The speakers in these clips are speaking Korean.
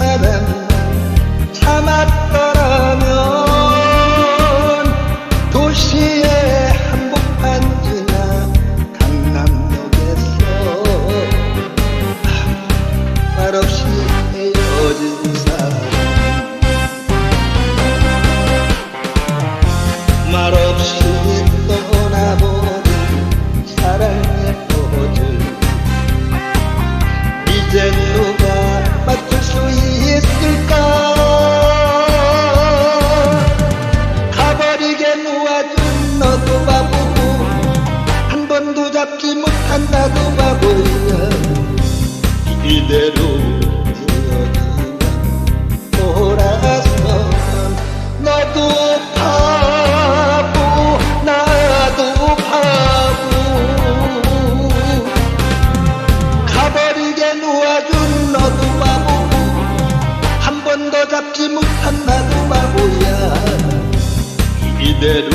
차례 참았더라면 도시의 한복판 지나 강남역에서 말없이 헤어진 사람. 말없이 잡지 못한 나도 바보야. 이대로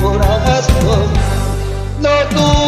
돌아서 너도